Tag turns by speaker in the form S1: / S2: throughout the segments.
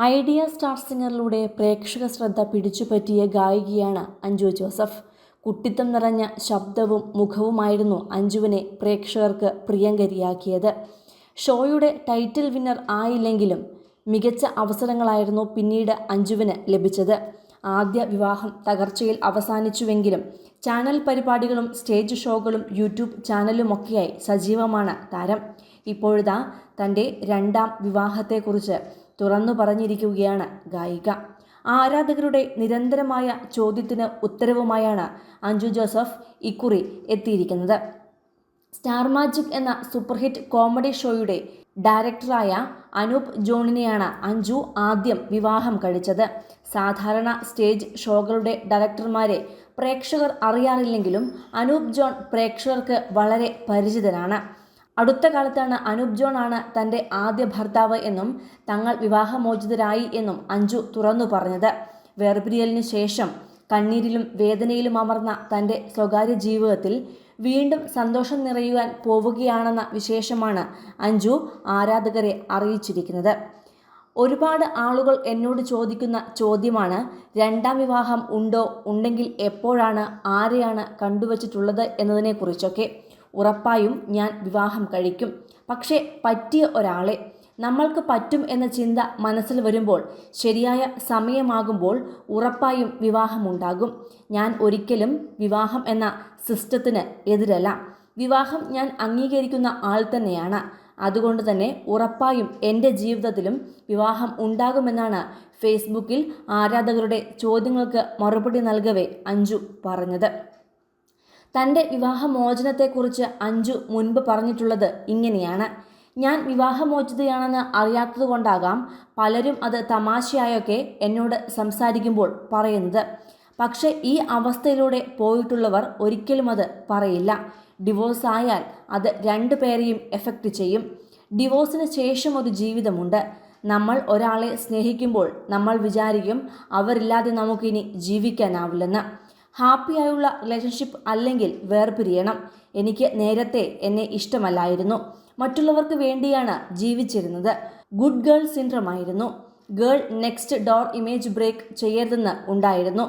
S1: Idea star സിംഗറിലൂടെ പ്രേക്ഷക ശ്രദ്ധ പിടിച്ചുപറ്റിയ ഗായികയാണ് Anju Joseph. കുട്ടിത്തം നിറഞ്ഞ ശബ്ദവും മുഖവുമായിരുന്നു അഞ്ജുവിനെ പ്രേക്ഷകർക്ക് പ്രിയങ്കരിയാക്കിയത്. ഷോയുടെ ടൈറ്റിൽ വിന്നർ ആയില്ലെങ്കിലും മികച്ച അവസരങ്ങളായിരുന്നു പിന്നീട് അഞ്ജുവിന് ലഭിച്ചത്. ആദ്യ വിവാഹം തകർച്ചയിൽ അവസാനിച്ചുവെങ്കിലും ചാനൽ പരിപാടികളും സ്റ്റേജ് ഷോകളും യൂട്യൂബ് ചാനലുമൊക്കെയായി സജീവമാണ് താരം. ഇപ്പോഴിതാ തന്റെ രണ്ടാം വിവാഹത്തെക്കുറിച്ച് തുറന്നു പറഞ്ഞിരിക്കുകയാണ് ഗായിക. ആരാധകരുടെ നിരന്തരമായ ചോദ്യത്തിന് ഉത്തരവുമായാണ് അഞ്ജു ജോസഫ് ഇക്കുറി എത്തിയിരിക്കുന്നത്. സ്റ്റാർ മാജിക് എന്ന സൂപ്പർഹിറ്റ് കോമഡി ഷോയുടെ ഡയറക്ടറായ അനൂപ് ജോണിനെയാണ് അഞ്ജു ആദ്യം വിവാഹം കഴിച്ചത്. സാധാരണ സ്റ്റേജ് ഷോകളുടെ ഡയറക്ടർമാരെ പ്രേക്ഷകർ അറിയാറില്ലെങ്കിലും അനൂപ് ജോൺ പ്രേക്ഷകർക്ക് വളരെ പരിചിതനാണ്. അടുത്ത കാലത്താണ് അനൂപ് ജോൺ ആണ് തന്റെ ആദ്യ ഭർത്താവ് എന്നും തങ്ങൾ വിവാഹമോചിതരായി എന്നും അഞ്ജു തുറന്നു പറഞ്ഞത്. വേർപിരിയലിന് ശേഷം കണ്ണീരിലും വേദനയിലും അമർന്ന തന്റെ സ്വകാര്യ ജീവിതത്തിൽ വീണ്ടും സന്തോഷം നിറയുവാൻ പോവുകയാണെന്ന വിശേഷമാണ് അഞ്ജു ആരാധകരെ അറിയിച്ചിരിക്കുന്നത്. ഒരുപാട് ആളുകൾ എന്നോട് ചോദിക്കുന്ന ചോദ്യമാണ് രണ്ടാം വിവാഹം ഉണ്ടോ? ഉണ്ടെങ്കിൽ എപ്പോഴാണ്? ആരെയാണ് കണ്ടുവച്ചിട്ടുള്ളത്? എന്നതിനെക്കുറിച്ചൊക്കെ. ഉറപ്പായും ഞാൻ വിവാഹം കഴിക്കും. പക്ഷേ പറ്റിയ ഒരാളെ നമ്മൾക്ക് പറ്റും എന്ന ചിന്ത മനസ്സിൽ വരുമ്പോൾ ശരിയായ സമയമാകുമ്പോൾ ഉറപ്പായും വിവാഹമുണ്ടാകും ഞാൻ ഒരിക്കലും വിവാഹം എന്ന സിസ്റ്റത്തിന് എതിരല്ല. വിവാഹം ഞാൻ അംഗീകരിക്കുന്ന ആൾ തന്നെയാണ്. അതുകൊണ്ട് തന്നെ ഉറപ്പായും എന്റെ ജീവിതത്തിലും വിവാഹം ഉണ്ടാകുമെന്നാണ് ഫേസ്ബുക്കിൽ ആരാധകരുടെ ചോദ്യങ്ങൾക്ക് മറുപടി നൽകവേ അഞ്ജു പറഞ്ഞത്. തന്റെ വിവാഹമോചനത്തെക്കുറിച്ച് അഞ്ജു മുൻപ് പറഞ്ഞിട്ടുള്ളത് ഇങ്ങനെയാണ്. ഞാൻ വിവാഹമോചിതയാണെന്ന് അറിയാത്തതുകൊണ്ടാകാം പലരും അത് തമാശയായൊക്കെ എന്നോട് സംസാരിക്കുമ്പോൾ പറയുന്നത്. പക്ഷേ ഈ അവസ്ഥയിലൂടെ പോയിട്ടുള്ളവർ ഒരിക്കലും അത് പറയില്ല. ഡിവോഴ്സ് ആയാൽ അത് രണ്ടു പേരെയും എഫക്റ്റ് ചെയ്യും. ഡിവോഴ്സിന് ശേഷം ഒരു ജീവിതമുണ്ട്. നമ്മൾ ഒരാളെ സ്നേഹിക്കുമ്പോൾ നമ്മൾ വിചാരിക്കും അവരില്ലാതെ നമുക്കിനി ജീവിക്കാനാവില്ലെന്ന്. ഹാപ്പിയായുള്ള റിലേഷൻഷിപ്പ് അല്ലെങ്കിൽ വേർപിരിയണം. എനിക്ക് നേരത്തെ എന്നെ ഇഷ്ടമല്ലായിരുന്നു. മറ്റുള്ളവർക്ക് വേണ്ടിയാണ് ജീവിച്ചിരുന്നത്. ഗുഡ് ഗേൾ സിൻഡ്രം ആയിരുന്നു. Girl next door image break ചെയ്യരുതെന്ന് ഉണ്ടായിരുന്നു.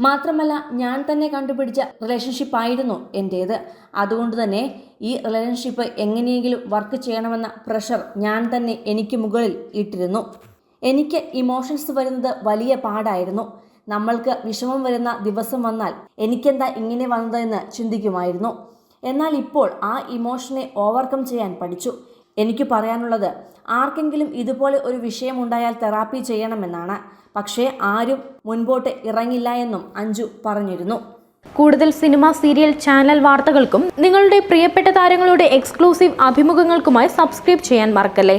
S1: മാത്രമല്ല ഞാൻ തന്നെ കണ്ടുപിടിച്ച റിലേഷൻഷിപ്പ് ആയിരുന്നു എന്റേത് അതുകൊണ്ട് തന്നെ ഈ റിലേഷൻഷിപ്പ് എങ്ങനെയെങ്കിലും വർക്ക് ചെയ്യണമെന്ന പ്രഷർ ഞാൻ തന്നെ എനിക്ക് മുകളിൽ ഇട്ടിരുന്നു. എനിക്ക് ഇമോഷൻസ് വരുന്നത് വലിയ പാടായിരുന്നു. നമ്മൾക്ക് വിഷമം വരുന്ന ദിവസം വന്നാൽ എനിക്കെന്താ ഇങ്ങനെ വന്നതെന്ന് ചിന്തിക്കുമായിരുന്നു. എന്നാൽ ഇപ്പോൾ ആ ഇമോഷനെ ഓവർകം ചെയ്യാൻ പഠിച്ചു. എനിക്ക് പറയാനുള്ളത് ആർക്കെങ്കിലും ഇതുപോലെ ഒരു വിഷയമുണ്ടായാൽ തെറാപ്പി ചെയ്യണമെന്നാണ്. പക്ഷേ ആരും മുൻപോട്ട് ഇറങ്ങില്ല എന്നും അഞ്ജു പറഞ്ഞിരുന്നു.
S2: കൂടുതൽ സിനിമ സീരിയൽ ചാനൽ വാർത്തകൾക്കും നിങ്ങളുടെ പ്രിയപ്പെട്ട താരങ്ങളുടെ എക്സ്ക്ലൂസീവ് അഭിമുഖങ്ങൾക്കുമായി സബ്സ്ക്രൈബ് ചെയ്യാൻ മറക്കല്ലേ?